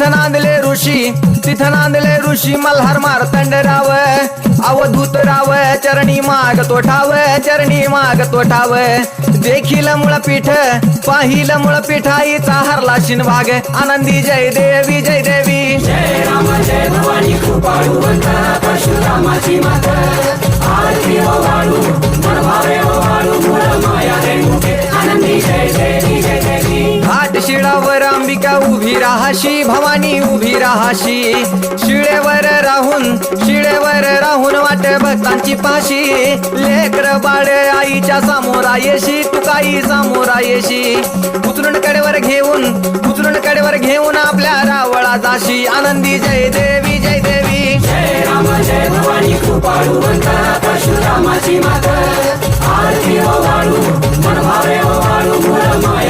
तिथं नांदले ऋषी तिथं नांदले ऋषी मल्हार मारतंड राव अवधूत राव चरणी माग तो ठाव चरणी माग तो ठाव देखील मुळपीठ पाहिलं मुळपीठ आईचा हरला शिनभाग. आनंदी जय देवी जय देवी. जय जय भवानी परशुरामाची आरती वाळू वाळू मूळ माया आनंदी जय देवी जय देवी. शिळावर अंबिका उभी राहाशी भवानी उभी राहाशी. शिळेवर राहून शिळेवर राहून वाट भक्तांची पाशी. लेकर बाळ आईच्या समोरा येशी तुकाई समोरा येशी उचलून कडेवर घेऊन उचलून कडेवर घेऊन आपल्या रावळा जाशी. आनंदी जय देवी जय देवी. जय जय भवानी परशुरामाची माता. आरती ओ वाळू मन ओ वाळू मूळ माया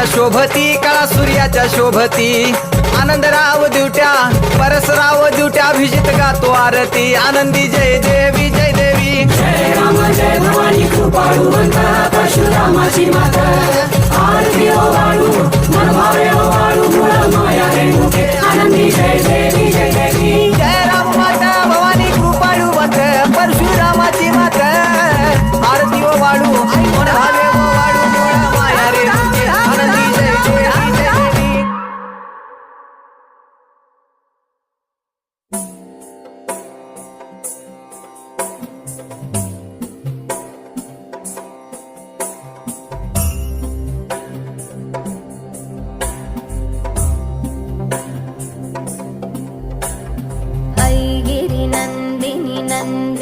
सूर्याच्या शोभती कळा सूर्याच्या शोभती. आनंदराव दिवट्या परसराव दिवट्या अभिजित गातो आरती. आनंदी जय देवी जय देवी. जय राम जय भवानी परशुरामाची आरती ओ वाळू ओ वाळू आनंदी जय देवी.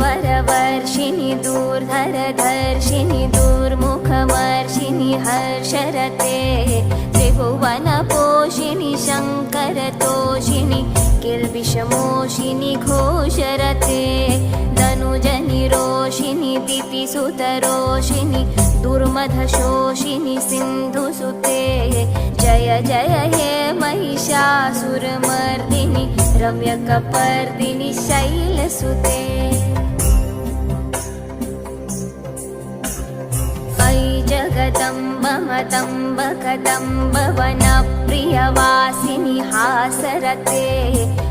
वरवर्षिणि दूर्धरधर्षिणि दूर्मुखमर्षिणि हर्षरते त्रिभुवनपोषिणि शङ्करतोषिणि किल्बिषमोषिणि घोषरते दितिसुतरोषिणि दुर्मधशोषिणि सिन्धुसुते जय जय हे महिषासुरमर्दिनि रम्यकपर्दिनि शैलसुते। अयि जगदम्ब मतम्ब कदम्ब वनप्रियवासिनि हासरते।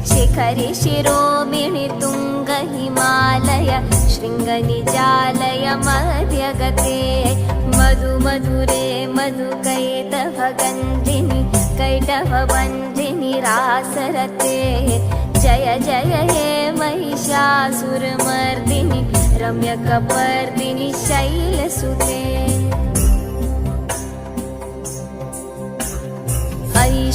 शिखरि शिरोमिणि तुङ्ग हिमालय शृङ्गनिजालय मध्यगते। मधु मधुरे मधुकैटभगन्धिनि कैटभबन्धिनि रासरते। जय जय हे महिषासुरमर्दिनि रम्यकपर्दिनि शैलसुते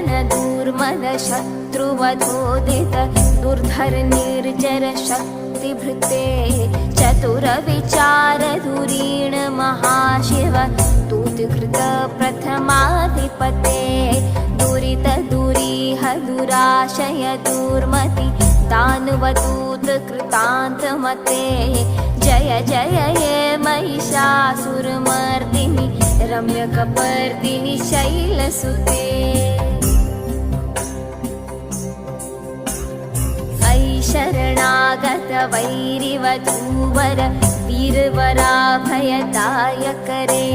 ऐरणदूर्मद शत्रुवधोदित दुर्धर निर्जर शक्तिभृते चतुरविचार धुरीण महाशिव दूतकृत प्रथमाधिपते दुरित दुरीह दुराशय दुर्मति दानवदूत कृतान्तमते। जय जय हे महिषासुरमर्दिनि रम्यकपर्दिनि शैलसुते शरणागत वैरिवधूवर वीरवराभयदायकरे।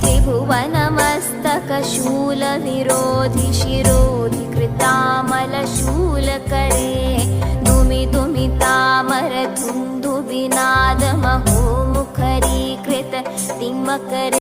त्रिभुवनमस्तकशूलविरोधि शिरोधि कृतामलशूलकरे दुमि दुमि तामर धुन्दुविनादमहो मुखरीकृत तिम्मकरे